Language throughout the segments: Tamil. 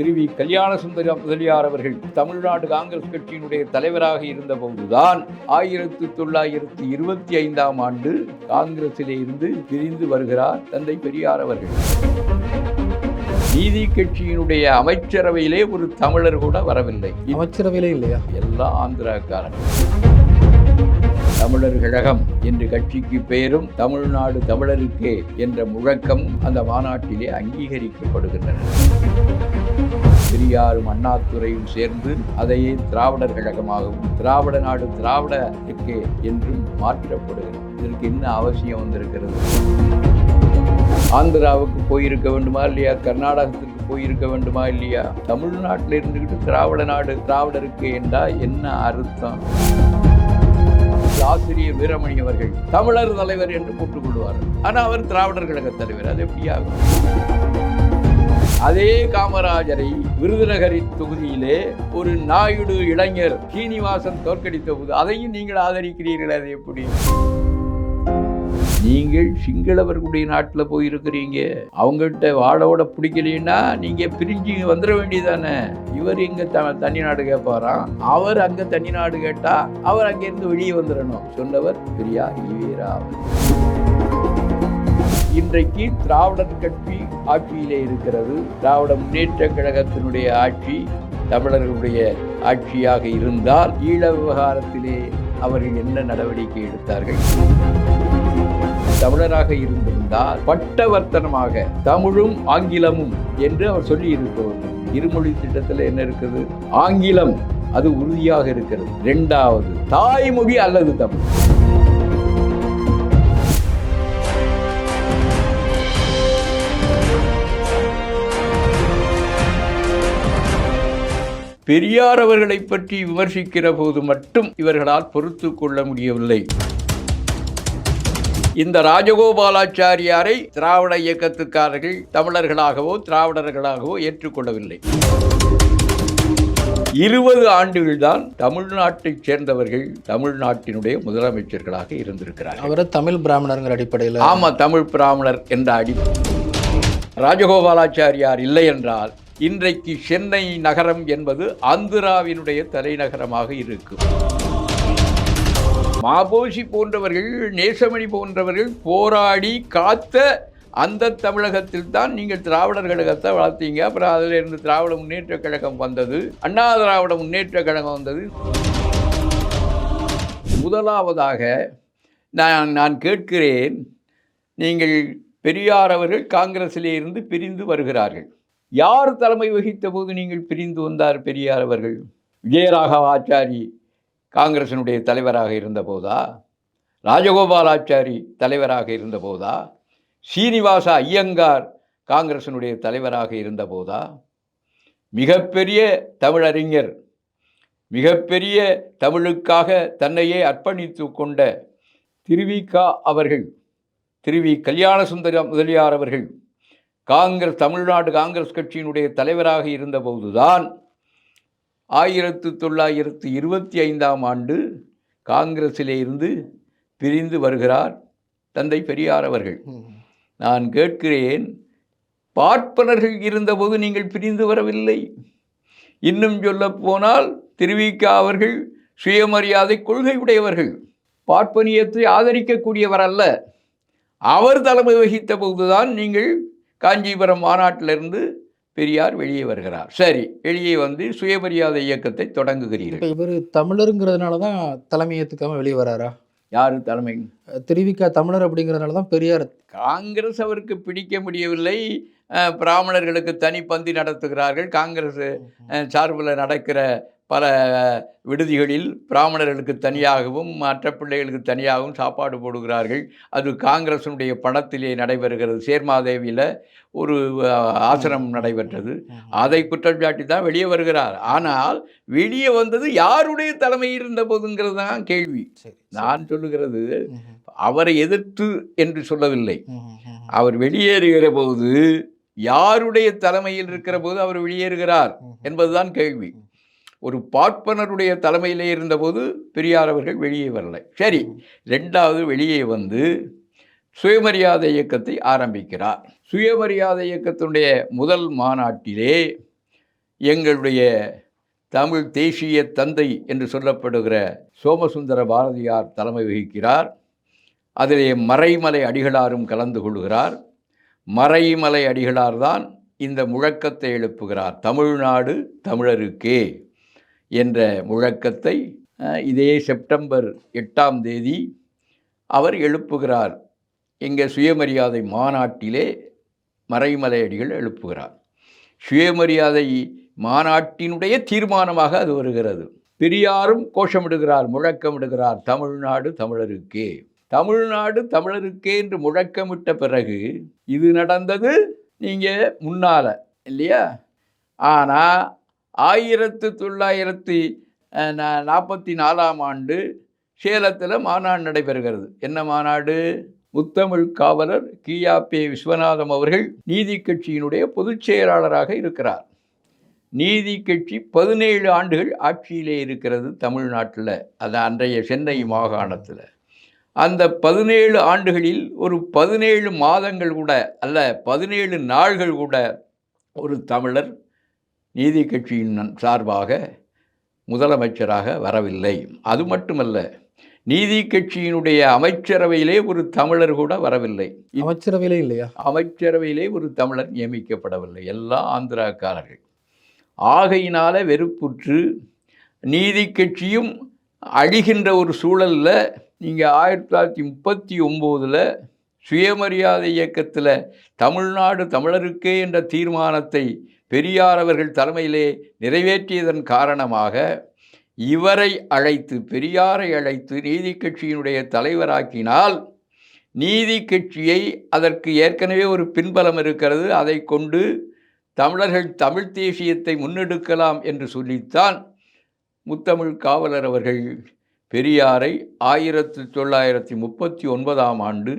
திரு வி கல்யாண சுந்தரம் முதலியார் அவர்கள் தமிழ்நாடு காங்கிரஸ் கட்சியினுடைய தலைவராக இருந்தபோதுதான் ஆயிரத்தி தொள்ளாயிரத்தி இருபத்தி ஐந்தாம் ஆண்டு காங்கிரசிலே இருந்து பிரிந்து வருகிறார் தந்தை பெரியார் அவர்கள். நீதி கட்சியினுடைய அமைச்சரவையிலே ஒரு தமிழர் கூட வரவில்லை. அமைச்சரவையிலே இல்லையா? எல்லாம் ஆந்திராக்காரன். தமிழர் கழகம் என்று கட்சிக்கு பெயரும் தமிழ்நாடு தமிழருக்கே என்ற முழக்கம் அந்த மாநாட்டிலே அங்கீகரிக்கப்படுகின்றன. பெரியாரும் அண்ணாத்துறையும் சேர்ந்து அதையே திராவிடர் கழகமாகவும் திராவிட நாடு திராவிடருக்கே என்றும் மாற்றப்படுகிறது. இதற்கு என்ன அவசியம் வந்திருக்கிறது? ஆந்திராவுக்கு போயிருக்க வேண்டுமா இல்லையா? கர்நாடகத்துக்கு போயிருக்க வேண்டுமா இல்லையா? தமிழ்நாட்டில் இருந்துக்கிட்டு திராவிட நாடு திராவிடருக்கு என்றா என்ன அர்த்தம்? ஆசிரியர் வீரமணி அவர்கள் தமிழர் தலைவர் என்று போட்டுக் கொள்வார். அவர் திராவிடர் கழக தலைவர். அது எப்படியாகும் அதே காமராஜரை விருதுநகரின் தொகுதியிலே ஒரு நாயுடு இளைஞர் சீனிவாசன் தோற்கடித்த போது அதையும் நீங்கள் ஆதரிக்கிறீர்கள் அது எப்படி? நீங்கள் சிங்களவர்களுடைய நாட்டில் போயிருக்கிறீங்க. அவங்கள்ட்ட வாழோட பிடிக்கலைன்னா நீங்கள் பிரிஞ்சு வந்துட வேண்டியதானே இவர் இங்கே த தனி நாடு கேட்பாராம். அவர் அங்கே தனி நாடு கேட்டா அவர் அங்கேருந்து வெளியே வந்துடணும் சொன்னவர் பெரியார் ஈவேரா இன்றைக்கு திராவிடர் கட்சி ஆட்சியிலே இருக்கிறது. திராவிட முன்னேற்ற கழகத்தினுடைய ஆட்சி தமிழர்களுடைய ஆட்சியாக இருந்தால் ஈழ விவகாரத்திலே அவர்கள் என்ன நடவடிக்கை எடுத்தார்கள்? தமிழராக இருந்திருந்தால் பட்டவர்த்தனமாக தமிழும் ஆங்கிலமும் என்று அவர் சொல்லி இருப்பவர் இருமொழி திட்டத்தில் என்ன இருக்குது? ஆங்கிலம் அது உறுதியாக இருக்கிறது. ரெண்டாவது தாய்மொழி அல்லது தமிழ். பெரியார் அவர்களை பற்றி விமர்சிக்கிற போது மட்டும் இவர்களால் பொறுத்து கொள்ள முடியவில்லை. இந்த ராஜகோபாலாச்சாரியாரை திராவிட இயக்கத்துக்காரர்கள் தமிழர்களாகவோ திராவிடர்களாகவோ ஏற்றுக்கொள்ளவில்லை. இருபது ஆண்டுகள் தான் தமிழ்நாட்டைச் சேர்ந்தவர்கள் தமிழ்நாட்டினுடைய முதலமைச்சர்களாக இருந்திருக்கிறார்கள். அவரை தமிழ் பிராமணருங்கிற அடிப்படையில் ஆமா தமிழ் பிராமணர் என்ற அடி ராஜகோபாலாச்சாரியார் இல்லை என்றால் இன்றைக்கு சென்னை நகரம் என்பது ஆந்திராவினுடைய தலைநகரமாக இருக்கும். மாபோசி போன்றவர்கள் நேசமணி போன்றவர்கள் போராடி காத்த அந்த தமிழகத்தில் தான் நீங்கள் திராவிடர் கழகத்தை வளர்த்தீங்க. அப்புறம் அதில் இருந்து திராவிட முன்னேற்ற கழகம் வந்தது. அண்ணா திராவிட முன்னேற்ற கழகம் வந்தது. முதலாவதாக நான் நான் கேட்கிறேன் நீங்கள் பெரியார் அவர்கள் காங்கிரஸிலே இருந்து பிரிந்து வருகிறார்கள். யார் தலைமை வகித்த போது நீங்கள் பிரிந்து வந்தார் பெரியார் அவர்கள்? விஜயராகவாச்சாரி காங்கிரசினுடைய தலைவராக இருந்தபோதா ராஜகோபாலாச்சாரி தலைவராக இருந்தபோதா சீனிவாச ஐயங்கார் காங்கிரசினுடைய தலைவராக இருந்தபோதா மிகப்பெரிய தமிழறிஞர் மிகப்பெரிய தமிழுக்காக தன்னையே அர்ப்பணித்து கொண்ட திருவிகா அவர்கள் திருவி கல்யாணசுந்தரம் முதலியார் அவர்கள் காங்கிரஸ் தமிழ்நாடு காங்கிரஸ் கட்சியினுடைய தலைவராக இருந்தபோதுதான் ஆயிரத்து தொள்ளாயிரத்து இருபத்தி ஐந்தாம் ஆண்டு காங்கிரஸிலே இருந்து பிரிந்து வருகிறார் தந்தை பெரியார் அவர்கள். நான் கேட்கிறேன் பார்ப்பனர்கள் இருந்தபோது நீங்கள் பிரிந்து வரவில்லை. இன்னும் சொல்ல போனால் திருவிக்கா அவர்கள் சுயமரியாதை கொள்கை உடையவர்கள் பார்ப்பனியத்தை ஆதரிக்கக்கூடியவர் அல்ல அவர் தலைமை வகித்த போதுதான் நீங்கள் காஞ்சிபுரம் மாநாட்டிலிருந்து பெரியார் வெளியே வருகிறார். சரி வெளியே வந்து சுயமரியாதை இயக்கத்தை தொடங்குகிறீர்கள். இவர் தமிழருங்கிறதுனால தான் தலைமை ஏற்றுக்காம வெளியே வராரா? யார் தலைமை? திருவிக்கா தமிழர் அப்படிங்கிறதுனால தான் பெரியார். காங்கிரஸ் அவருக்கு பிடிக்க முடியவில்லை. பிராமணர்களுக்கு தனி பந்தி நடத்துகிறார்கள். காங்கிரஸ் சார்பில் நடக்கிற பல விடுதிகளில் பிராமணர்களுக்கு தனியாகவும் மற்ற பிள்ளைகளுக்கு தனியாகவும் சாப்பாடு போடுகிறார்கள். அது காங்கிரஸினுடைய படத்திலே நடைபெறுகிறது. சேர்மாதேவியில் ஒரு அஹ், ஆசிரமம் நடைபெற்றது. அதை குற்றம் சாட்டி தான் வெளியே வருகிறார். ஆனால் வெளியே வந்தது யாருடைய தலைமையில் இருந்த போதுங்கிறது தான் கேள்வி நான் சொல்லுகிறது அவரை எதிர்த்து என்று சொல்லவில்லை. அவர் வெளியேறுகிற போது யாருடைய தலைமையில் இருக்கிற போது அவர் வெளியேறுகிறார் என்பதுதான் கேள்வி. ஒரு பார்ப்பனருடைய தலைமையிலே இருந்தபோது பெரியார் அவர்கள் வெளியே வரலை. சரி ரெண்டாவது வெளியே வந்து சுயமரியாதை இயக்கத்தை ஆரம்பிக்கிறார். சுயமரியாதை இயக்கத்தினுடைய முதல் மாநாட்டிலே எங்களுடைய தமிழ் தேசிய தந்தை என்று சொல்லப்படுகிற சோமசுந்தர பாரதியார் தலைமை வகிக்கிறார். அதிலே மறைமலை அடிகளாரும் கலந்து கொள்கிறார். மறைமலை அடிகளார் தான் இந்த முழக்கத்தை எழுப்புகிறார். தமிழ்நாடு தமிழருக்கே. என்ற முழக்கத்தை இதே செப்டம்பர் எட்டாம் தேதி அவர் எழுப்புகிறார். எங்கள் சுயமரியாதை மாநாட்டிலே மறைமலையடிகள் எழுப்புகிறார். சுயமரியாதை மாநாட்டினுடைய தீர்மானமாக அது வருகிறது. பெரியாரும் கோஷமிடுகிறார் முழக்கமிடுகிறார் தமிழ்நாடு தமிழருக்கே. தமிழ்நாடு தமிழருக்கே என்று முழக்கமிட்ட பிறகு இது நடந்தது நீங்கள் முன்னால் இல்லையா? ஆனால் ஆயிரத்து தொள்ளாயிரத்தி நா- நாற்பத்தி நாலாம் ஆண்டு சேலத்தில் மாநாடு நடைபெறுகிறது. என்ன மாநாடு? முத்தமிழ் காவலர் கியாபே விஸ்வநாதம் அவர்கள் நீதி கட்சியினுடைய பொதுச் செயலாளராக இருக்கிறார். நீதி கட்சி பதினேழு ஆண்டுகள் ஆட்சியிலே இருக்கிறது தமிழ்நாட்டில் அது அன்றைய சென்னை மாகாணத்தில். அந்த பதினேழு ஆண்டுகளில் ஒரு பதினேழு மாதங்கள் கூட அல்ல பதினேழு நாள்கள் கூட ஒரு தமிழர் நீதி கட்சியின் சார்பாக முதலமைச்சராக வரவில்லை. அது மட்டுமல்ல நீதி கட்சியினுடைய அமைச்சரவையிலே ஒரு தமிழர் கூட வரவில்லை. அமைச்சரவையிலே இல்லையா? அமைச்சரவையிலே ஒரு தமிழர் நியமிக்கப்படவில்லை. எல்லாம் ஆந்திராக்காரர்கள். ஆகையினால வெறுப்புற்று நீதி கட்சியும் அழிகின்ற ஒரு சூழலில் நீங்கள் ஆயிரத்தி தொள்ளாயிரத்தி முப்பத்தி ஒம்போதில் சுயமரியாதை இயக்கத்தில் தமிழ்நாடு தமிழருக்கே என்ற தீர்மானத்தை பெரியார் அவர்கள் தலைமையிலே நிறைவேற்றியதன் காரணமாக இவரை அழைத்து பெரியாரை அழைத்து நீதி கட்சியினுடைய தலைவராக்கினால் நீதி கட்சியை அதற்கு ஏற்கனவே ஒரு பின்பலம் இருக்கிறது. அதை கொண்டு தமிழர்கள் தமிழ் தேசியத்தை முன்னெடுக்கலாம் என்று சொல்லித்தான் முத்தமிழ் காவலர் அவர்கள் பெரியாரை ஆயிரத்து தொள்ளாயிரத்தி முப்பத்தி ஒன்பதாம் ஆண்டு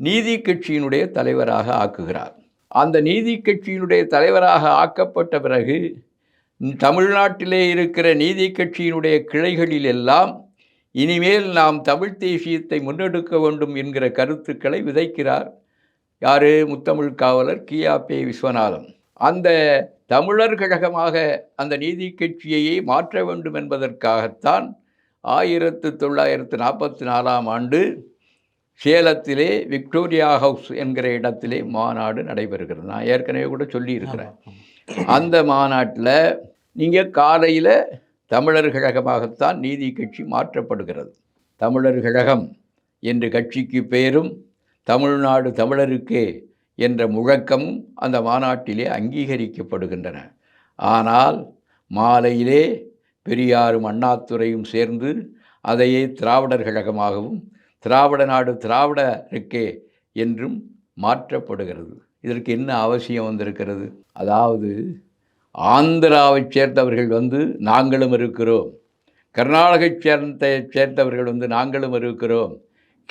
நீதி கட்சியினுடைய தலைவராக ஆக்குகிறார். அந்த நீதி கட்சியினுடைய தலைவராக ஆக்கப்பட்ட பிறகு தமிழ்நாட்டிலே இருக்கிற நீதி கட்சியினுடைய கிளைகளில் எல்லாம் இனிமேல் நாம் தமிழ் தேசியத்தை முன்னெடுக்க வேண்டும் என்கிற கருத்துக்களை விதைக்கிறார் யாரு? முத்தமிழ் காவலர் கியாபே விஸ்வநாதன். அந்த தமிழர் கழகமாக அந்த நீதி கட்சியையே மாற்ற வேண்டும் என்பதற்காகத்தான் ஆயிரத்து தொள்ளாயிரத்து நாற்பத்தி நாலாம் ஆண்டு சேலத்திலே விக்டோரியா ஹவுஸ் என்கிற இடத்திலே மாநாடு நடைபெறுகிறது. நான் ஏற்கனவே கூட சொல்லியிருக்கிறேன். அந்த மாநாட்டில் நீங்கள் காலையில் தமிழர் கழகமாகத்தான் நீதி கட்சி மாற்றப்படுகிறது. தமிழர் கழகம் என்று கட்சிக்கு பெயரும் தமிழ்நாடு தமிழருக்கே என்ற முழக்கமும் அந்த மாநாட்டிலே அங்கீகரிக்கப்படுகின்றன. ஆனால் மாலையிலே பெரியாரும் அண்ணாதுரையும் சேர்ந்து அதையே திராவிடர் கழகமாகவும் திராவிட நாடு திராவிடருக்கே என்றும் மாற்றப்படுகிறது. இதற்கு என்ன அவசியம் வந்திருக்கிறது? அதாவது ஆந்திராவைச் சேர்ந்தவர்கள் வந்து நாங்களும் இருக்கிறோம். கர்நாடகைச் சேர்ந்த சேர்ந்தவர்கள் வந்து நாங்களும் இருக்கிறோம்.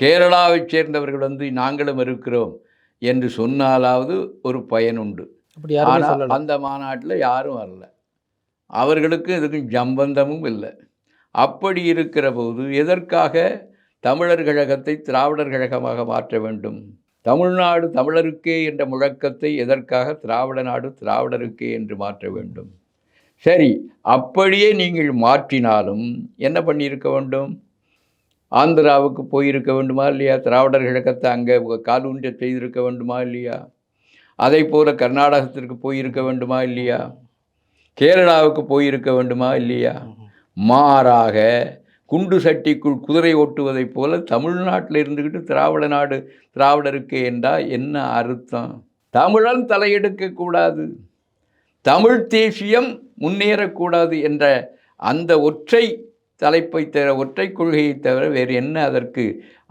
கேரளாவைச் சேர்ந்தவர்கள் வந்து நாங்களும் இருக்கிறோம் என்று சொன்னாலாவது ஒரு பயன் உண்டு. அப்படி யாருமே ஆனால் அந்த மாநாட்டில் யாரும் வரல. அவர்களுக்கும் இதுக்கும் ஜம்பந்தமும் இல்லை. அப்படி இருக்கிற போது எதற்காக தமிழர் கழகத்தை திராவிடர் கழகமாக மாற்ற வேண்டும். தமிழ்நாடு தமிழருக்கே என்ற முழக்கத்தை எதற்காக திராவிட நாடு திராவிடருக்கே என்று மாற்ற வேண்டும். சரி அப்படியே நீங்கள் மாற்றினாலும் என்ன பண்ணியிருக்க வேண்டும்? ஆந்திராவுக்கு போயிருக்க வேண்டுமா இல்லையா? திராவிடர் கழகத்தை அங்கே காலூன்ற செய்திருக்க வேண்டுமா இல்லையா? அதை போல கர்நாடகத்திற்கு போயிருக்க வேண்டுமா இல்லையா? கேரளாவுக்கு போயிருக்க வேண்டுமா இல்லையா? மாறாக குண்டு சட்டிக்குள் குதிரை ஓட்டுவதைப் போல தமிழ்நாட்டில் இருந்துக்கிட்டு திராவிட நாடு திராவிடருக்கு என்றால் என்ன அர்த்தம்? தமிழன் தலையெடுக்கக்கூடாது தமிழ் தேசியம் முன்னேறக்கூடாது என்ற அந்த ஒற்றை தலைப்பை தவிர ஒற்றை கொள்கையை தவிர வேறு என்ன அதற்கு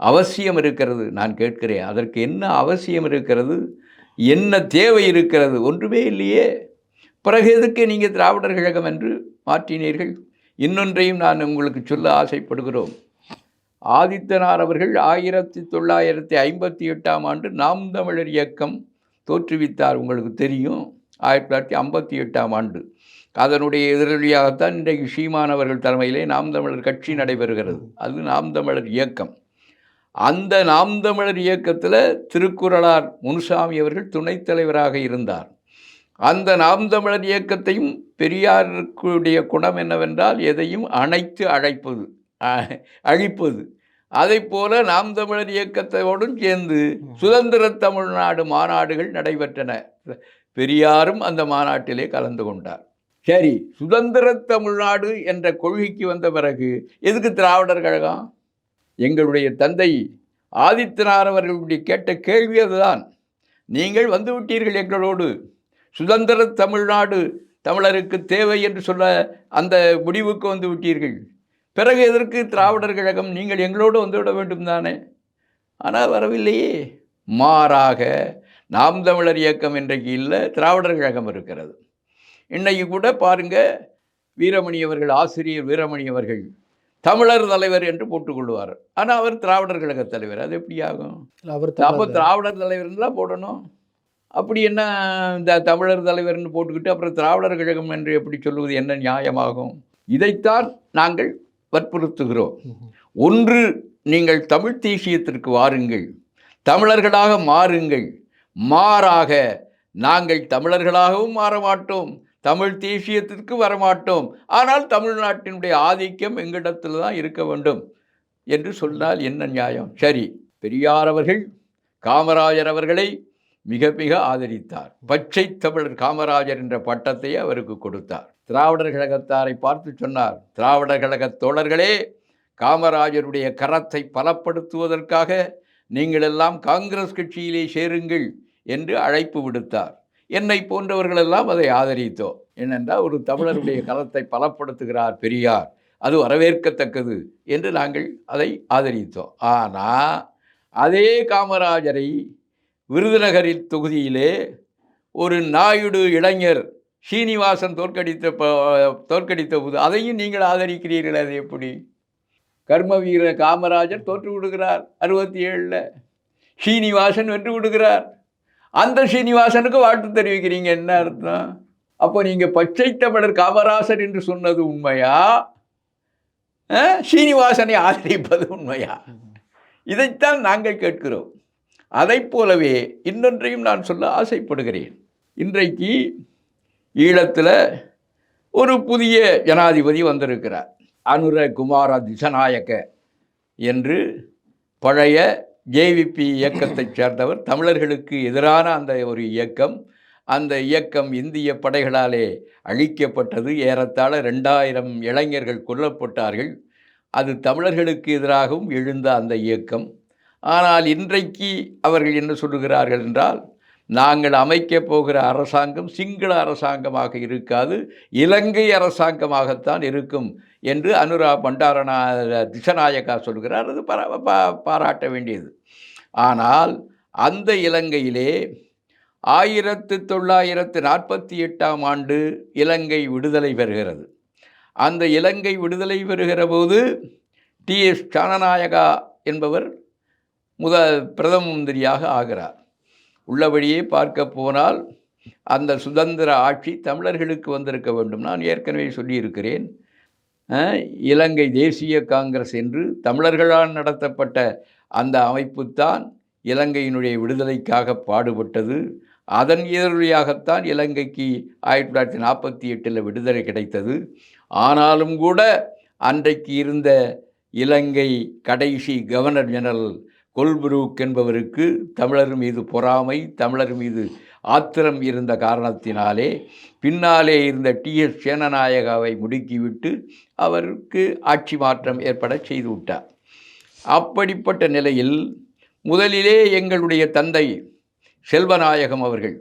அவசியம் இருக்கிறது? நான் கேட்கிறேன். அதற்கு என்ன அவசியம் இருக்கிறது? என்ன தேவை இருக்கிறது? ஒன்றுமே இல்லையே. பிறகு எதுக்கு நீங்கள் திராவிடர் கழகம் என்று மாற்றினீர்கள்? இன்னொன்றையும் நான் உங்களுக்கு சொல்ல ஆசைப்படுகிறோம். ஆதித்தனார் அவர்கள் ஆயிரத்தி தொள்ளாயிரத்தி ஐம்பத்தி எட்டாம் ஆண்டு நாம் தமிழர் இயக்கம் தோற்றுவித்தார் உங்களுக்கு தெரியும். ஆயிரத்தி தொள்ளாயிரத்தி ஐம்பத்தி எட்டாம் ஆண்டு. அதனுடைய எதிரொலியாகத்தான் இன்றைக்கு சீமான் அவர்கள் தலைமையிலே நாம் தமிழர் கட்சி நடைபெறுகிறது. அது நாம் தமிழர் இயக்கம். அந்த நாம் தமிழர் இயக்கத்தில் திருக்குறளார் முனுசாமி அவர்கள் துணைத் தலைவராக இருந்தார். அந்த நாம் தமிழர் இயக்கத்தையும் பெரியாருக்குடைய குணம் என்னவென்றால் எதையும் அணைத்து அழைப்பது அழிப்பது. அதைப் போல நாம் தமிழர் இயக்கத்தோடும் சேர்ந்து சுதந்திர தமிழ்நாடு மாநாடுகள் நடைபெற்றன. பெரியாரும் அந்த மாநாட்டிலே கலந்து கொண்டார். சரி சுதந்திர தமிழ்நாடு என்ற கொள்கைக்கு வந்த பிறகு எதுக்கு திராவிடர் கழகம்? எங்களுடைய தந்தை ஆதித்தனார் அவர்களுடைய கேட்ட கேள்வி அதுதான். நீங்கள் வந்து விட்டீர்கள் எங்களோடு. சுதந்திர தமிழ்நாடு தமிழருக்கு தேவை என்று சொல்ல அந்த முடிவுக்கு வந்து விட்டீர்கள். பிறகு எதற்கு திராவிடர் கழகம்? நீங்கள் எங்களோடு வந்துவிட வேண்டும் தானே? ஆனால் வரவில்லையே. மாறாக நாம் தமிழர் இயக்கம் இன்றைக்கு இல்லை திராவிடர் கழகம் இருக்கிறது. இன்னைக்கு கூட பாருங்க வீரமணி அவர்கள் ஆசிரியர் வீரமணி அவர்கள் தமிழர் தலைவர் என்று போட்டுக்கொள்வார் ஆனால் அவர் திராவிடர் கழக தலைவர். அது எப்படி ஆகும்? அவர் அப்போ திராவிடர் தலைவர்னு தான் போடணும். அப்படி என்ன இந்த தமிழர் தலைவர்னு போட்டுக்கிட்டு அப்புறம் திராவிடர் கழகம் என்று எப்படி சொல்லுவது என்ன நியாயமாகும்? இதைத்தான் நாங்கள் வற்புறுத்துகிறோம். ஒன்று நீங்கள் தமிழ் தேசியத்திற்கு வாருங்கள். தமிழர்களாக மாறுங்கள். மாறாக நாங்கள் தமிழர்களாகவும் மாற மாட்டோம் தமிழ் தேசியத்திற்கு வரமாட்டோம். ஆனால் தமிழ்நாட்டினுடைய ஆதிக்கம் எங்களிடத்தில் தான் இருக்க வேண்டும் என்று சொன்னால் என்ன நியாயம்? சரி பெரியார் அவர்கள் காமராஜர் அவர்களை மிக மிக ஆதரித்தார். பச்சை தமிழர் காமராஜர் என்ற பட்டத்தை அவருக்கு கொடுத்தார். திராவிடர் கழகத்தாரை பார்த்து சொன்னார் திராவிடர் கழகத் தோழர்களே காமராஜருடைய கரத்தை பலப்படுத்துவதற்காக நீங்கள் எல்லாம் காங்கிரஸ் கட்சியிலே சேருங்கள் என்று அழைப்பு விடுத்தார். என்னை போன்றவர்களெல்லாம் அதை ஆதரித்தோம். ஏனென்றால் ஒரு தமிழருடைய கரத்தை பலப்படுத்துகிறார் பெரியார். அது வரவேற்கத்தக்கது என்று நாங்கள் அதை ஆதரித்தோம். ஆனால் அதே காமராஜரை விருதுநகரில் தொகுதியிலே ஒரு நாயுடு இளைஞர் சீனிவாசன் தோற்கடித்த தோற்கடித்த போது அதையும் நீங்கள் ஆதரிக்கிறீர்கள் அது எப்படி? கர்ம வீர காமராஜர் தோற்று விடுகிறார் அறுபத்தி ஏழில் சீனிவாசன் வென்று விடுகிறார். அந்த சீனிவாசனுக்கு வாழ்த்து தெரிவிக்கிறீங்க என்ன அர்த்தம்? அப்போ நீங்கள் பச்சை தமிழர் காமராசர் என்று சொன்னது உண்மையா? ஸ்ரீனிவாசனை சீனிவாசனை ஆதரிப்பது உண்மையா? இதைத்தான் நாங்கள் கேட்கிறோம். அதைப் போலவே இன்னொன்றையும் நான் சொல்ல ஆசைப்படுகிறேன். இன்றைக்கு ஈழத்தில் ஒரு புதிய ஜனாதிபதி வந்திருக்கிறார். அனுர குமார திசநாயக்க என்று பழைய ஜேவிபி இயக்கத்தைச் சேர்ந்தவர். தமிழர்களுக்கு எதிரான அந்த ஒரு இயக்கம் அந்த இயக்கம் இந்திய படைகளாலே அழிக்கப்பட்டது. ஏறத்தாழ ரெண்டாயிரம் இளைஞர்கள் கொல்லப்பட்டார்கள். அது தமிழர்களுக்கு எதிராகவும் எழுந்த அந்த இயக்கம். ஆனால் இன்றைக்கு அவர்கள் என்ன சொல்லுகிறார்கள் என்றால் நாங்கள் அமைக்கப் போகிற அரசாங்கம் சிங்கள அரசாங்கமாக இருக்காது இலங்கை அரசாங்கமாகத்தான் இருக்கும் என்று அனுரா பண்டாரநா திசநாயக்கா சொல்கிறார். அது பரா பா- பாராட்ட வேண்டியது. ஆனால் அந்த இலங்கையிலே ஆயிரத்து தொள்ளாயிரத்து நாற்பத்தி எட்டாம் ஆண்டு இலங்கை விடுதலை பெறுகிறது அந்த இலங்கை விடுதலை பெறுகிற போது டிஎஸ் சாணநாயகா என்பவர் முத பிரதம மந்திரியாக ஆகிறார். உள்ளபடியே பார்க்க போனால் அந்த சுதந்திர ஆட்சி தமிழர்களுக்கு வந்திருக்க வேண்டும். நான் ஏற்கனவே சொல்லியிருக்கிறேன். இலங்கை தேசிய காங்கிரஸ் என்று தமிழர்களால் நடத்தப்பட்ட அந்த அமைப்புத்தான் இலங்கையினுடைய விடுதலைக்காக பாடுபட்டது. அதன் எதிரொலியாகத்தான் இலங்கைக்கு ஆயிரத்தி தொள்ளாயிரத்தி நாற்பத்தி எட்டில் விடுதலை கிடைத்தது. ஆனாலும் கூட அன்றைக்கு இருந்த இலங்கை கடைசி கவர்னர் ஜெனரல் கொல்புரூக் என்பவருக்கு தமிழர் மீது பொறாமை தமிழர் மீது ஆத்திரம் இருந்த காரணத்தினாலே பின்னாலே இருந்த டிஎஸ் சேனநாயகாவை முடுக்கிவிட்டு அவருக்கு ஆட்சி மாற்றம் ஏற்பட செய்து விட்டார் அப்படிப்பட்ட நிலையில் முதலிலே எங்களுடைய தந்தை செல்வநாயகம் அவர்கள்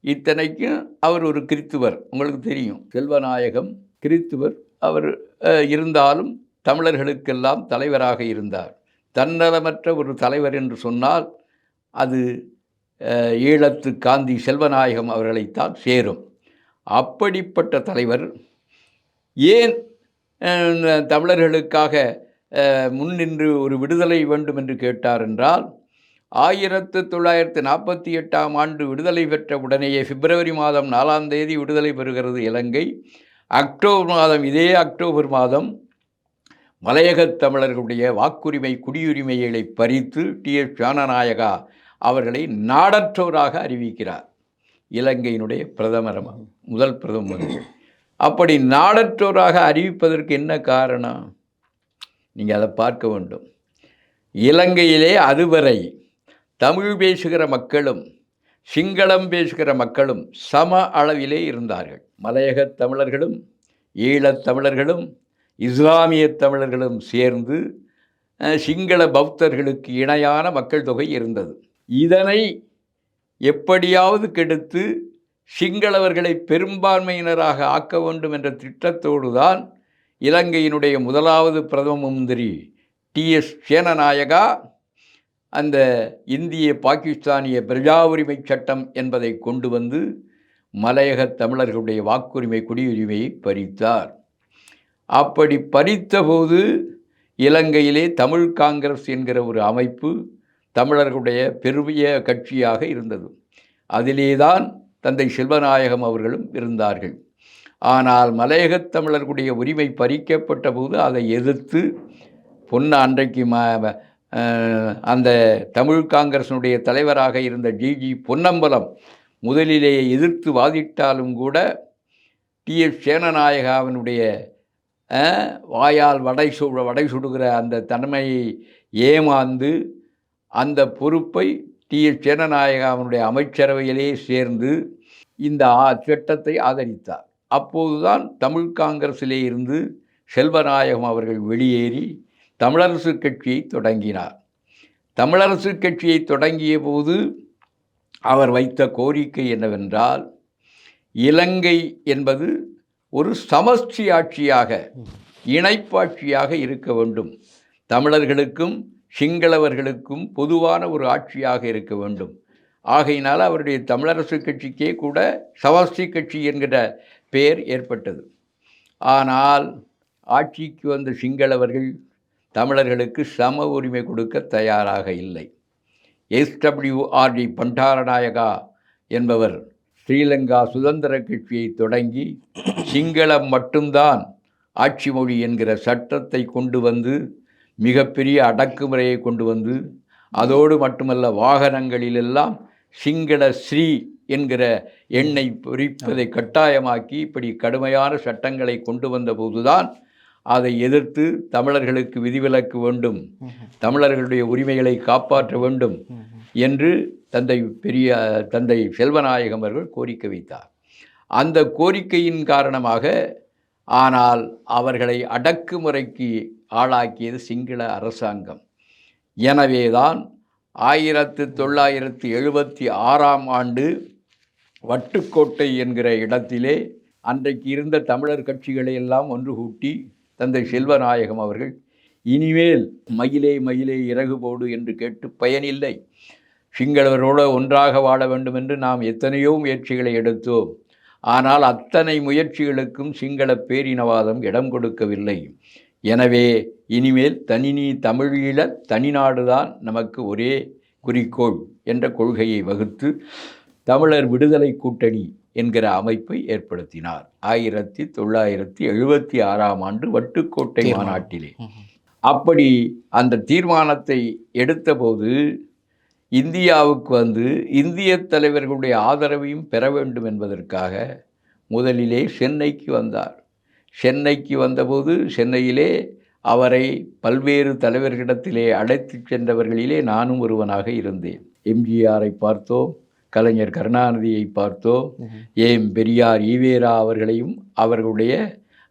இத்தனைக்கும் அவர் ஒரு கிறித்துவர் உங்களுக்கு தெரியும். செல்வநாயகம் கிறித்துவர் அவர் இருந்தாலும் தமிழர்களுக்கெல்லாம் தலைவராக இருந்தார். தன்னலமற்ற ஒரு தலைவர் என்று சொன்னால் அது ஈழத்து காந்தி செல்வநாயகம் அவர்களைத்தான் சேரும். அப்படிப்பட்ட தலைவர் ஏன் தமிழர்களுக்காக முன்னின்று ஒரு விடுதலை வேண்டும் என்று கேட்டார் என்றால் ஆயிரத்து தொள்ளாயிரத்து நாற்பத்தி எட்டாம் ஆண்டு விடுதலை பெற்ற உடனேயே பிப்ரவரி மாதம் நாலாம் தேதி விடுதலை பெறுகிறது இலங்கை. அக்டோபர் மாதம் இதே அக்டோபர் மாதம் மலையகத் தமிழர்களுடைய வாக்குரிமை குடியுரிமைகளை பறித்து டி. எஸ். ஜானநாயகா அவர்களை நாடற்றோராக அறிவிக்கிறார். இலங்கையினுடைய பிரதமர் முதல் பிரதமர். அப்படி நாடற்றோராக அறிவிப்பதற்கு என்ன காரணம்? நீங்கள் அதை பார்க்க வேண்டும். இலங்கையிலே அதுவரை தமிழ் பேசுகிற மக்களும் சிங்களம் பேசுகிற மக்களும் சம அளவிலே இருந்தார்கள். மலையகத் தமிழர்களும் ஈழத் தமிழர்களும் இஸ்லாமிய தமிழர்களும் சேர்ந்து சிங்கள பௌத்தர்களுக்கு இணையான மக்கள் தொகை இருந்தது. இதனை எப்படியாவது கெடுத்து சிங்களவர்களை பெரும்பான்மையினராக ஆக்க வேண்டும் என்ற திட்டத்தோடு தான் இலங்கையினுடைய முதலாவது பிரதம மந்திரி டிஎஸ் சேனநாயகா அந்த இந்திய பாகிஸ்தானிய பிரஜா உரிமை சட்டம் என்பதை கொண்டு வந்து மலையக தமிழர்களுடைய வாக்குரிமை குடியுரிமையை பறித்தார். அப்படி பறித்தபோது இலங்கையிலே தமிழ் காங்கிரஸ் என்கிற ஒரு அமைப்பு தமிழர்களுடைய பெருமைய கட்சியாக இருந்தது. அதிலேதான் தந்தை செல்வநாயகம் அவர்களும் இருந்தார்கள். ஆனால் மலையகத் தமிழர்களுடைய உரிமை பறிக்கப்பட்ட போது அதை எதிர்த்து பொன்ன அன்றைக்கு ம அந்த தமிழ் காங்கிரஸினுடைய தலைவராக இருந்த ஜிஜி பொன்னம்பலம் முதலிலேயே எதிர்த்து வாதிட்டாலும் கூட டிஎஸ் சேனநாயகாவினுடைய வாயால் வடை சு வடை சுடுகிற அந்த தன்மையை ஏமாந்து அந்த பொறுப்பை டிஎஸ் சேனநாயகாவனுடைய அமைச்சரவையிலே சேர்ந்து இந்த சட்டத்தை ஆதரித்தார். அப்போதுதான் தமிழ் காங்கிரஸிலே இருந்து செல்வநாயகம் அவர்கள் வெளியேறி தமிழரசு கட்சியை தொடங்கினார். தமிழரசு கட்சியை தொடங்கிய போது அவர் வைத்த கோரிக்கை என்னவென்றால் இலங்கை என்பது ஒரு சமஷ்டி ஆட்சியாக இணைப்பாட்சியாக இருக்க வேண்டும். தமிழர்களுக்கும் சிங்களவர்களுக்கும் பொதுவான ஒரு ஆட்சியாக இருக்க வேண்டும். ஆகையினால் அவருடைய தமிழரசு கட்சிக்கே கூட சமஷ்டி கட்சி என்கிற பெயர் ஏற்பட்டது. ஆனால் ஆட்சிக்கு வந்த சிங்களவர்கள் தமிழர்களுக்கு சம உரிமை கொடுக்க தயாராக இல்லை. எஸ்டபிள்யூஆர்டி பண்டாரநாயகா என்பவர் ஸ்ரீலங்கா சுதந்திர கட்சியை தொடங்கி சிங்களம் மட்டும்தான் ஆட்சி மொழி என்கிற சட்டத்தை கொண்டு வந்து மிகப்பெரிய அடக்குமுறையை கொண்டு வந்து அதோடு மட்டுமல்ல வாகனங்களிலெல்லாம் சிங்கள ஸ்ரீ என்கிற எண்ணை பொறிப்பதை கட்டாயமாக்கி இப்படி கடுமையான சட்டங்களை கொண்டு வந்த போதுதான் அதை எதிர்த்து தமிழர்களுக்கு விதிவிலக்கு வேண்டும் தமிழர்களுடைய உரிமைகளை காப்பாற்ற வேண்டும் என்று தந்தை பெரிய தந்தை செல்வநாயகம் அவர்கள் கோரிக்கை வைத்தார். அந்த கோரிக்கையின் காரணமாக ஆனால் அவர்களை அடக்குமுறைக்கு ஆளாக்கியது சிங்கள அரசாங்கம். எனவேதான் ஆயிரத்து தொள்ளாயிரத்து எழுபத்தி ஆறாம் ஆண்டு வட்டுக்கோட்டை என்கிற இடத்திலே அன்றைக்கு இருந்த தமிழர் கட்சிகளை எல்லாம் ஒன்று கூட்டி தந்தை செல்வநாயகம் அவர்கள் இனிமேல் மயிலே மயிலே இறகு போடு என்று கேட்டு பயனில்லை. சிங்களவரோடு ஒன்றாக வாழ வேண்டும் என்று நாம் எத்தனையோ முயற்சிகளை எடுத்தோம். ஆனால் அத்தனை முயற்சிகளுக்கும் சிங்கள பேரினவாதம் இடம் கொடுக்கவில்லை. எனவே இனிமேல் தனிநீ தமிழீழ தனிநாடுதான் நமக்கு ஒரே குறிக்கோள் என்ற கொள்கையை வகுத்து தமிழர் விடுதலை கூட்டணி என்கிற அமைப்பை ஏற்படுத்தினார். ஆயிரத்தி தொள்ளாயிரத்தி எழுபத்தி ஆறாம் ஆண்டு வட்டுக்கோட்டை. மாநாட்டிலே. அப்படி அந்த தீர்மானத்தை எடுத்தபோது இந்தியாவுக்கு வந்து இந்திய தலைவர்களுடைய ஆதரவையும் பெற வேண்டும் என்பதற்காக முதலிலே சென்னைக்கு வந்தார். சென்னைக்கு வந்தபோது சென்னையிலே அவரை பல்வேறு தலைவர்களிடத்திலே அழைத்துச் சென்றவர்களிலே நானும் ஒருவனாக இருந்தேன். எம்ஜிஆரை பார்த்தோம் கலைஞர் கருணாநிதியை பார்த்தோம் ஏம் பெரியார் ஈவேரா அவர்களையும் அவர்களுடைய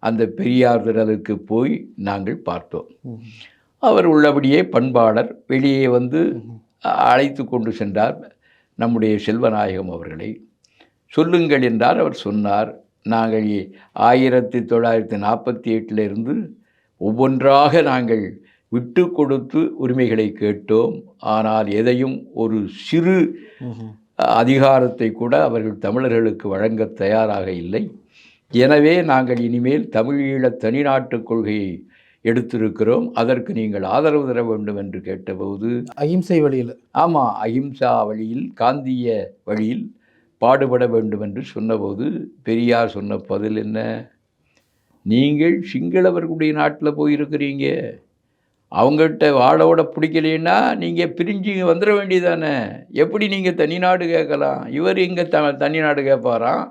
அந்த பெரியார் திடலுக்கு போய் நாங்கள் பார்த்தோம். அவர் உள்ளபடியே பண்பாளர் வெளியே வந்து அழைத்து கொண்டு சென்றார் நம்முடைய செல்வநாயகம் அவர்களை. சொல்லுங்கள் என்றார். அவர் சொன்னார் நாங்கள் ஆயிரத்தி தொள்ளாயிரத்தி நாற்பத்தி எட்டிலிருந்து ஒவ்வொன்றாக நாங்கள் விட்டு கொடுத்து உரிமைகளை கேட்டோம். ஆனால் எதையும் ஒரு சிறு அதிகாரத்தை கூட அவர்கள் தமிழர்களுக்கு வழங்க தயாராக இல்லை. எனவே நாங்கள் இனிமேல் தமிழீழ தனிநாட்டுக் கொள்கையை எடுத்திருக்கிறோம். அதற்கு நீங்கள் ஆதரவு தர வேண்டும் என்று கேட்டபோது அகிம்சை வழியில். ஆமாம் அஹிம்சா வழியில் காந்திய வழியில் பாடுபட வேண்டும் என்று சொன்னபோது பெரியார் சொன்ன பதில் என்ன? நீங்கள் சிங்களவர்களுடைய நாட்டில் போயிருக்கிறீங்க. அவங்ககிட்ட வாழோட பிடிக்கலைன்னா நீங்கள் பிரிஞ்சு வந்துட வேண்டியதானே எப்படி நீங்கள் தனிநாடு கேட்கலாம்? இவர் இங்கே த தனிநாடு கேட்பாராம்?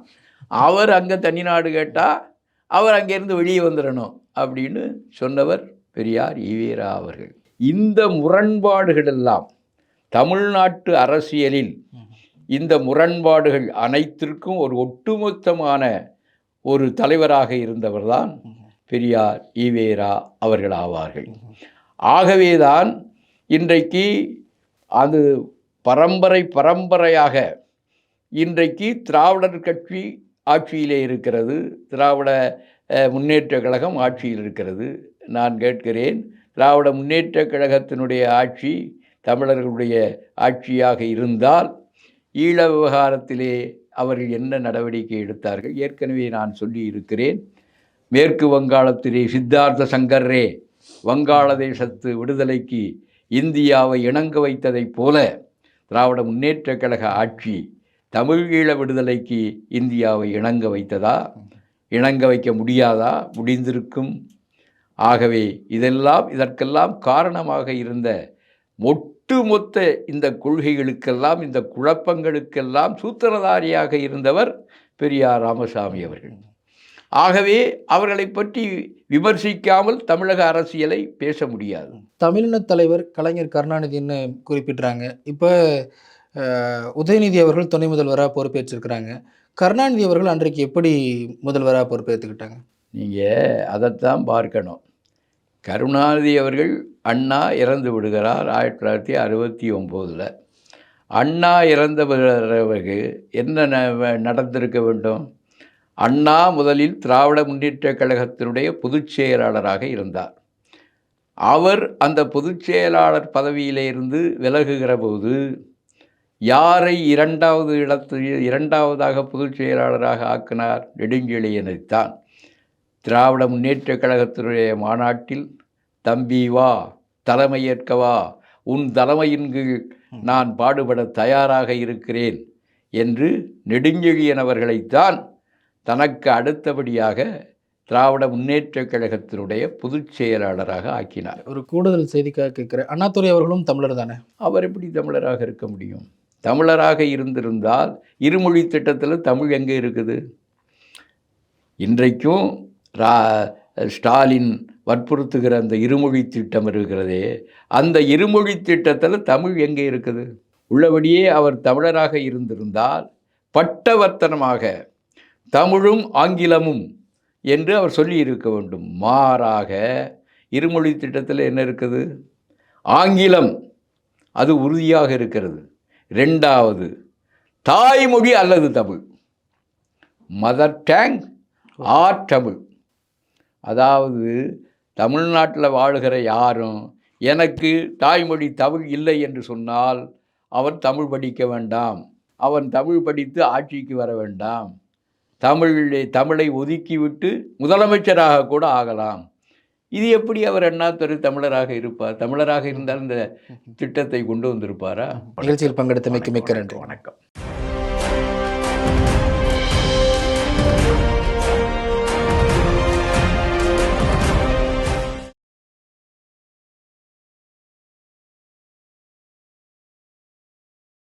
அவர் அங்கே தனிநாடு கேட்டால் அவர் அங்கேருந்து வெளியே வந்துடணும். அப்படின்னு சொன்னவர் பெரியார் ஈவேரா அவர்கள். இந்த முரண்பாடுகள் எல்லாம் தமிழ்நாட்டு அரசியலில் இந்த முரண்பாடுகள் அனைத்திற்கும் ஒரு ஒட்டுமொத்தமான ஒரு தலைவராக இருந்தவர்தான் பெரியார் ஈவேரா அவர்கள் ஆவார்கள். ஆகவேதான் இன்றைக்கு அது பரம்பரை பரம்பரையாக இன்றைக்கு திராவிடர் கட்சி ஆட்சியிலே இருக்கிறது. திராவிட முன்னேற்ற கழகம் ஆட்சியில் இருக்கிறது. நான் கேட்கிறேன் திராவிட முன்னேற்ற கழகத்தினுடைய ஆட்சி தமிழர்களுடைய ஆட்சியாக இருந்தால் ஈழ விவகாரத்திலே அவர்கள் என்ன நடவடிக்கை எடுத்தார்கள்? ஏற்கனவே நான் சொல்லி இருக்கிறேன் மேற்கு வங்காளத்திலே சித்தார்த்த சங்கரே வங்காளதேசத்து விடுதலைக்கு இந்தியாவை இணங்க வைத்ததைப் போல திராவிட முன்னேற்றக் கழக ஆட்சி தமிழ் ஈழ விடுதலைக்கு இந்தியாவை இணங்க வைத்ததா? இணங்க வைக்க முடியாதா? முடிந்திருக்கும். ஆகவே இதெல்லாம் இதற்கெல்லாம் காரணமாக இருந்த ஒட்டுமொத்த இந்த கொள்கைகளுக்கெல்லாம் இந்த குழப்பங்களுக்கெல்லாம் சூத்திரதாரியாக இருந்தவர் பெரியார் ராமசாமி அவர்கள். ஆகவே அவர்களை பற்றி விமர்சிக்காமல் தமிழக அரசியலை பேச முடியாது. தமிழின தலைவர் கலைஞர் கருணாநிதின்னு குறிப்பிட்றாங்க. இப்போ உதயநிதி அவர்கள் துணை முதல்வராக பொறுப்பேற்றிருக்கிறாங்க. கருணாநிதி அவர்கள் அன்றைக்கு எப்படி முதல்வராக பொறுப்பேற்றுக்கிட்டாங்க நீங்கள் அதைத்தான் பார்க்கணும். கருணாநிதி அவர்கள் அண்ணா இறந்து விடுகிறார் ஆயிரத்தி தொள்ளாயிரத்தி அறுபத்தி ஒம்போதில். அண்ணா இறந்த பிறகு என்ன ந- நடந்திருக்க வேண்டும்? அண்ணா முதலில் திராவிட முன்னேற்றக் கழகத்தினுடைய பொதுச் செயலாளராக இருந்தார். அவர் அந்த பொதுச் செயலாளர் பதவியிலே விலகுகிற போது யாரை இரண்டாவது இடத்தில் இரண்டாவதாக பொதுச் செயலாளராக ஆக்கினார் நெடுஞ்செழியனைத்தான் திராவிட முன்னேற்றக் கழகத்தினுடைய மாநாட்டில் தம்பி வா தலைமையேற்கவா உன் தலைமையின் கீழ் நான் பாடுபட தயாராக இருக்கிறேன் என்று நெடுஞ்செழியன் அவர்களைத்தான் தனக்கு அடுத்தபடியாக திராவிட முன்னேற்றக் கழகத்தினுடைய பொதுச் செயலாளராக ஆக்கினார். ஒரு கூடுதல் செய்திக்காக கேட்குறேன். அண்ணாதுரை அவர்களும் தமிழர் தானே? அவர் எப்படி தமிழராக இருக்க முடியும்? தமிழராக இருந்திருந்தால் இருமொழி திட்டத்தில் தமிழ் எங்கே இருக்குது? இன்றைக்கும் ரா ஸ்டாலின் வற்புறுத்துகிற அந்த இருமொழி திட்டம் இருக்கிறதே அந்த இருமொழி திட்டத்தில் தமிழ் எங்கே இருக்குது? உள்ளபடியே அவர் தமிழராக இருந்திருந்தால் பட்டவர்த்தனமாக தமிழும் ஆங்கிலமும் என்று அவர் சொல்லி இருக்க வேண்டும். மாறாக இருமொழி திட்டத்தில் என்ன இருக்குது? ஆங்கிலம் அது உறுதியாக இருக்கிறது. ரெண்டாவது தாய்மொழி அல்லது Tamil. Mother tongue or Tamil அதாவது தமிழ்நாட்டில் வாழுகிற யாரும் எனக்கு தாய்மொழி தமிழ் இல்லை என்று சொன்னால் அவன் தமிழ் படிக்க வேண்டாம். அவன் தமிழ் படித்து ஆட்சிக்கு வர வேண்டாம். தமிழ் தமிழை ஒதுக்கிவிட்டு முதலமைச்சராக கூட ஆகலாம். இது எப்படி அவர் அண்ணாதுரை தமிழராக இருப்பார்? தமிழராக இருந்தால் இந்த திட்டத்தை கொண்டு வந்திருப்பாரா? நிகழ்ச்சியில் பங்கெடுத்தமைக்கு மிக்க நன்றி. வணக்கம்.